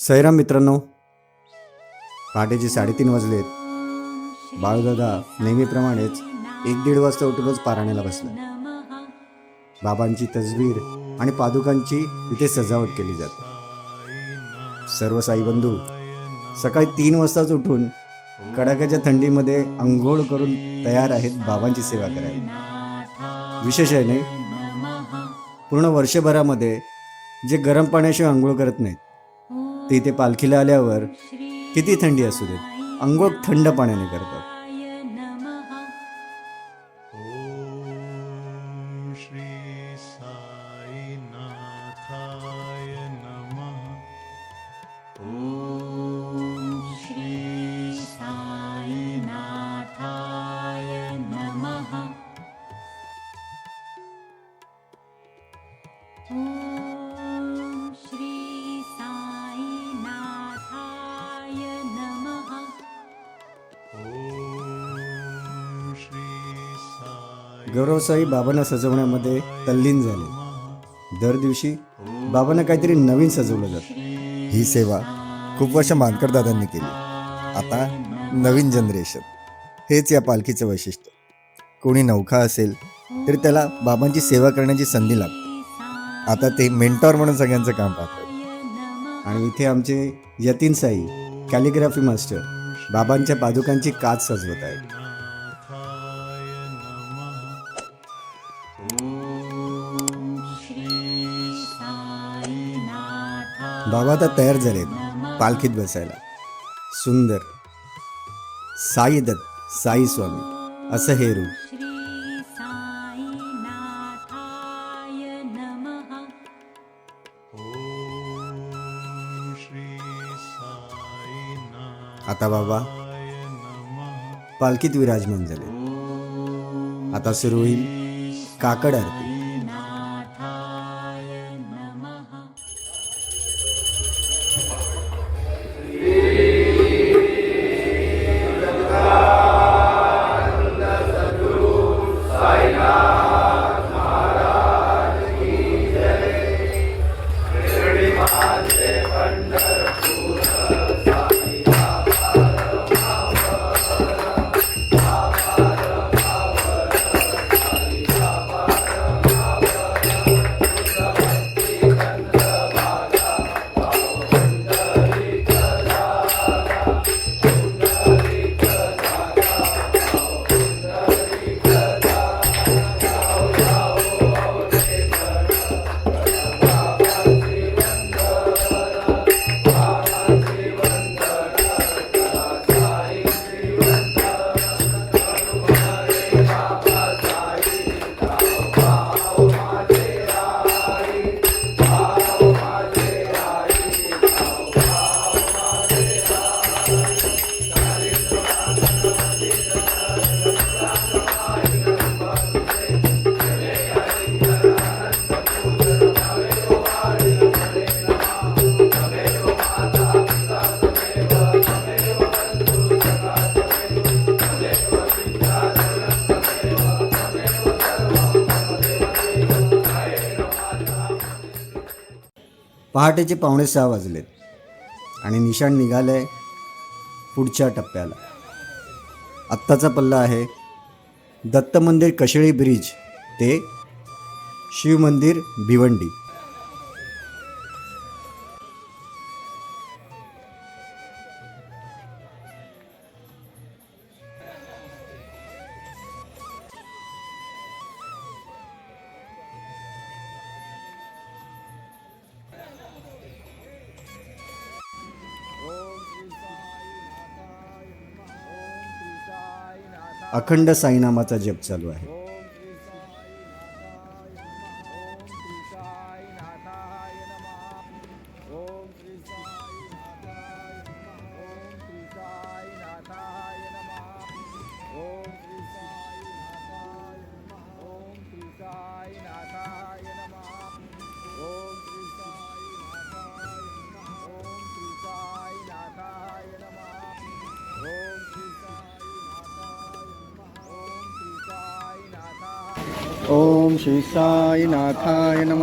सैराम मित्रांनो पहाटेचे साडेतीन वाजलेत. बाळदादा नेहमीप्रमाणेच एक दीड वाजता उठूनच पाराण्याला बसला. बाबांची तजवीर आणि पादुकांची इथे सजावट केली जाते. सर्व साईबंधू सकाळी तीन वाजताच उठून कडाक्याच्या थंडीमध्ये आंघोळ करून तयार आहेत बाबांची सेवा करायला. विशेष आहे नाही पूर्ण वर्षभरामध्ये जे गरम पाण्याशिवाय आंघोळ करत नाहीत. ते इथे पालखीला आल्यावर किती थंडी असू देत? अंघोळ थंड पाण्याने करतात. ॐ गौरवसाई बाबांना सजवण्यामध्ये तल्लीन झाले. दर दिवशी बाबांना काहीतरी नवीन सजवलं जातं. ही सेवा खूप वर्ष मानकर दादांनी केली. आता नवीन जनरेशन. हेच या पालखीचं वैशिष्ट्य. कोणी नौखा असेल तरी त्याला बाबांची सेवा करण्याची संधी लागते. आता ते मेंटॉर म्हणून सगळ्यांचं काम पाहतात. आणि इथे आमचे यतीन साई कॅलिग्राफी मास्टर बाबांच्या पादुकांची काच सजवत आहेत. बाबा आता तयार झालेत. पालखीत बसायला. सुंदर. साई दत्त साई स्वामी. असं हे रूप. आता बाबा पालखीत विराजमान झाले. आता सुरू होईल काकड आरती. पहाटेचे पावणे सहा वाजलेत आणि निशाण निघालं आहे पुढच्या टप्प्याला. आत्ताचा पल्ला आहे दत्त मंदिर कशेळी ब्रिज ते शिवमंदिर भिवंडी. अखंड साईनामाचा जप चालू आहे. சிவாய நம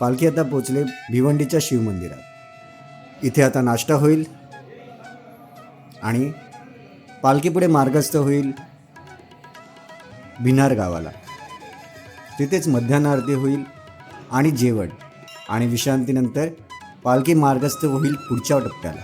पालखी आता पोचले भिवंडीच्या शिवमंदिरात. इथे आता नाश्ता होईल आणि पालखीपुढे मार्गस्थ होईल भिनार गावाला. तिथेच मध्यान्ह आरती होईल आणि जेवण. आणि विश्रांतीनंतर पालखी मार्गस्थ होईल पुढच्या टप्प्याला.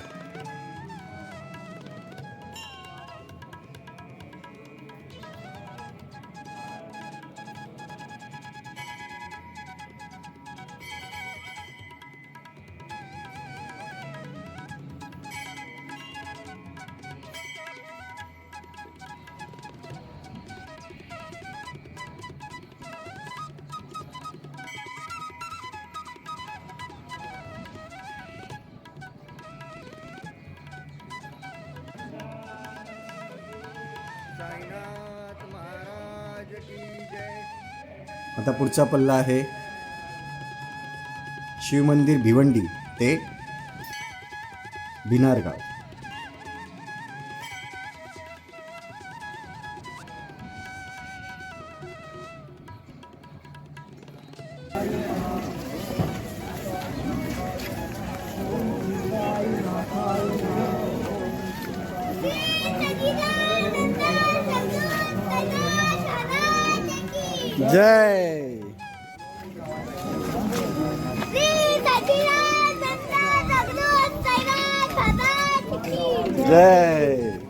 आता पुढचा पल्ला आहे शिवमंदिर भिवंडी ते भिनार गाव जय जय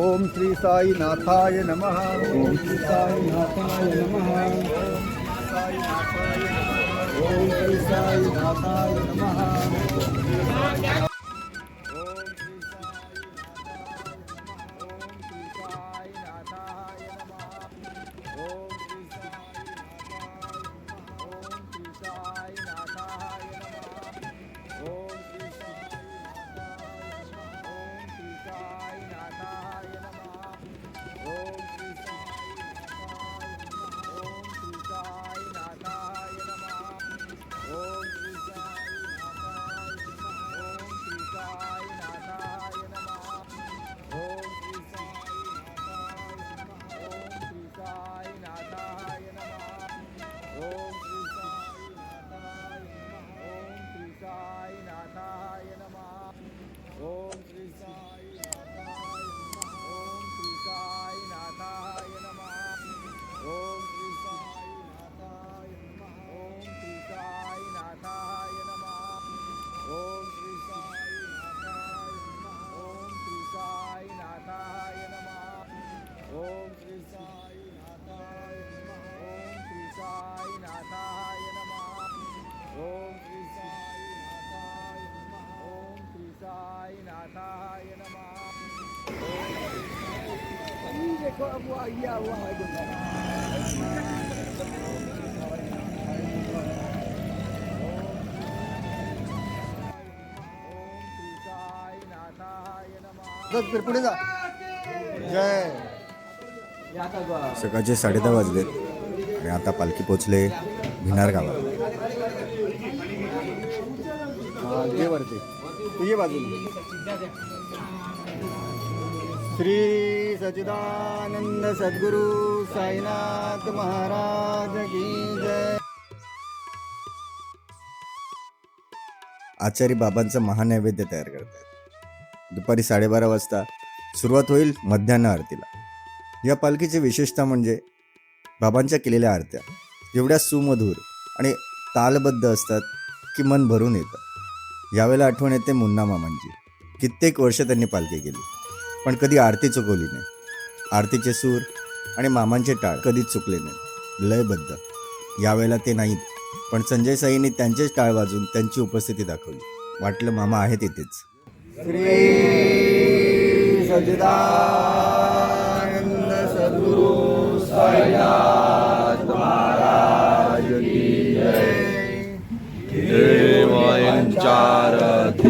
ओम श्री साई नाथाय नमः ओम श्री साई नाथाय नमः ओम श्री साई नाथाय नमः पुढे जा. जय. सकाळचे साडेदहा वाजलेत आणि आता पालखी पोचले भिनार गावात. ये बाजूला. श्री सचिदानंद सद्गुरु साईनाथ महाराज की जय. आचार्य बाबांचं महानैवेद्य तयार करतात. दुपारी साडेबारा वाजता सुरुवात होईल मध्यान्ह आरतीला. या पालखीची विशेषता म्हणजे बाबांच्या केलेल्या आरत्या एवढ्या सुमधूर आणि तालबद्ध असतात की मन भरून येतं. यावेळेला आठवण येते मुन्ना मामांची. कित्येक वर्ष त्यांनी पालखी केली. पण कधी आरती चुकवली नाही. आरतीचे सूर आणि मामांचे टाळ कधीच चुकले नाही लयबद्ध यावेळेला ते नाहीत पण संजय साईंनी त्यांचेच टाळ वाजून त्यांची उपस्थिती दाखवली. वाटलं मामा आहेत इथेच. महाराज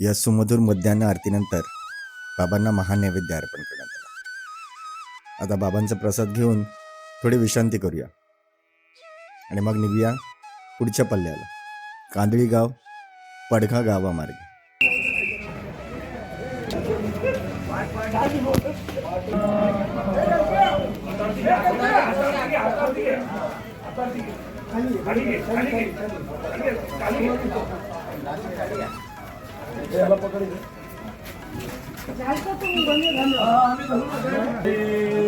या सुमधूर मध्यान्ह आरतीनंतर बाबांना महानैवेद्य अर्पण करण्यात आला. आता बाबांचा प्रसाद घेऊन थोडी विश्रांती करूया. आणि मग निघूया पुढच्या पल्ल्याला. कांदळी गाव पडघा गावामार्गे.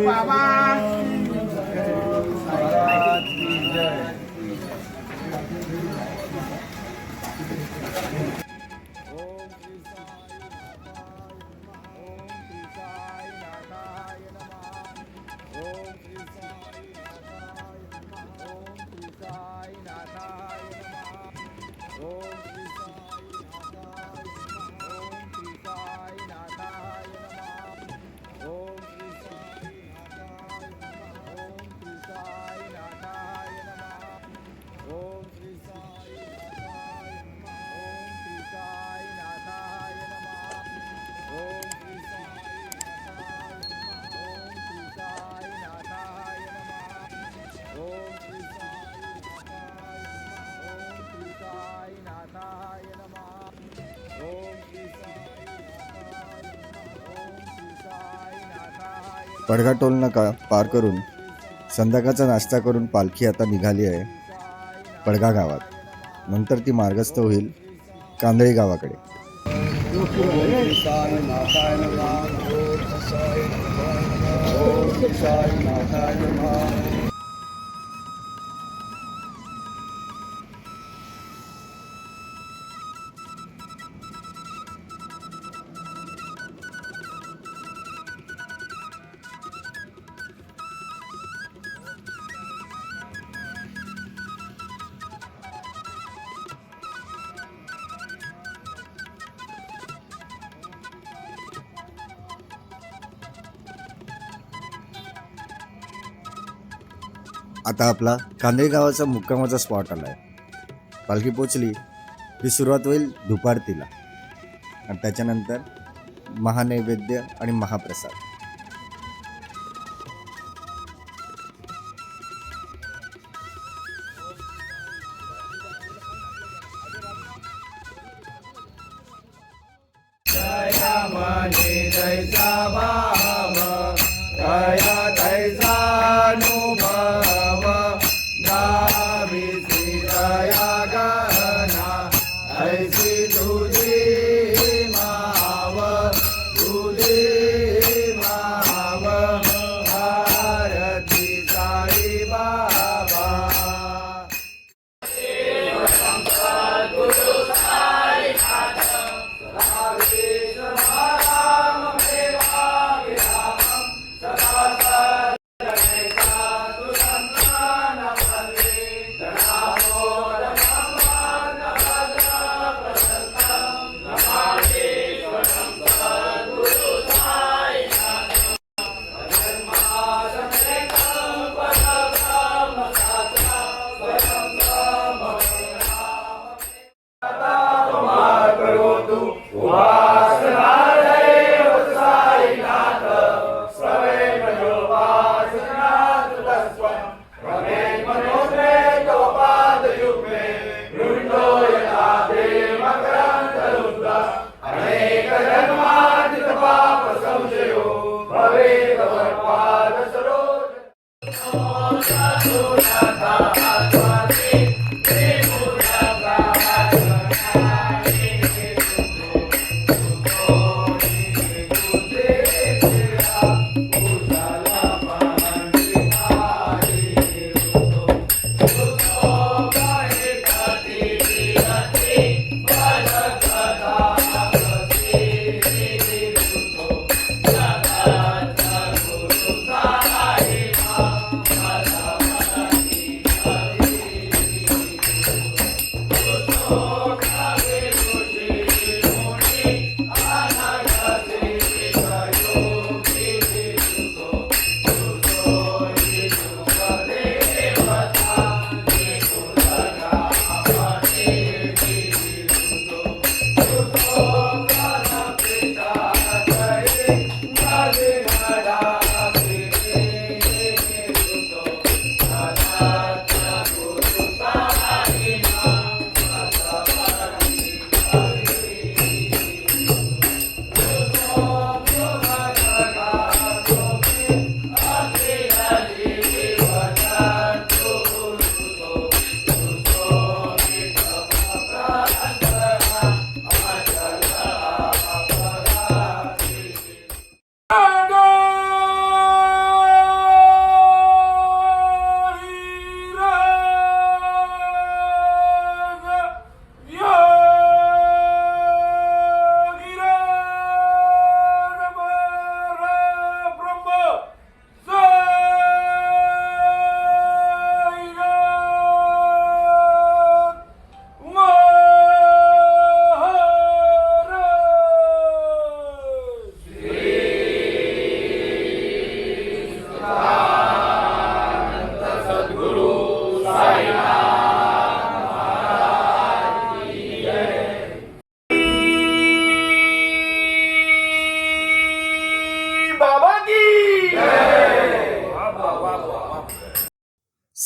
बाबा पडघा टोल नाका पार करून संध्याकाळचा नाश्ता करून पालखी आता निघाली आहे पडघा गावात. नंतर ती मार्गस्थ होईल कांदळी गावाकडे. आता आपला कांदळी गावाचा मुक्कामाचा स्पॉट आला आहे पालखी पोचली की सुरुवात होईल दुपारतीला. आणि त्याच्यानंतर महानैवेद्य आणि महाप्रसाद.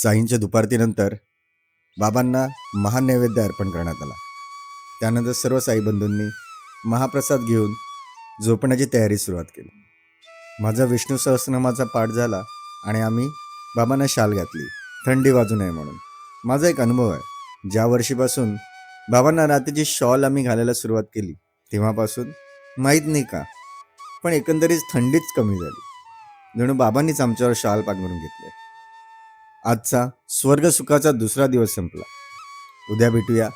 साईंच्या दुपारतीनंतर बाबांना महानैवेद्य अर्पण करण्यात आला. त्यानंतर सर्व साई बंधूंनी महाप्रसाद घेऊन झोपण्याची तयारी सुरुवात केली. माझा विष्णू सहस्रनामाचा पाठ झाला आणि आम्ही बाबांना शाल घातली. थंडी वाजू नये म्हणून. माझा एक अनुभव आहे. ज्या वर्षीपासून बाबांना रात्रीची शॉल आम्ही घालायला सुरुवात केली तेव्हापासून माहीत नाही का? पण एकंदरीत थंडीच कमी झाली. जणू बाबांनीच आमच्यावर शाल पांघरून घेतले. आजचा स्वर्गसुखाचा दुसरा दिवस संपला. उद्या भेटूया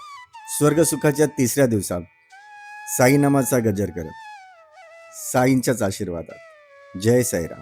स्वर्गसुखाच्या तिसऱ्या दिवसात. साईनामाचा गजर करत. साईंच्याच आशीर्वादात. जय साईराम.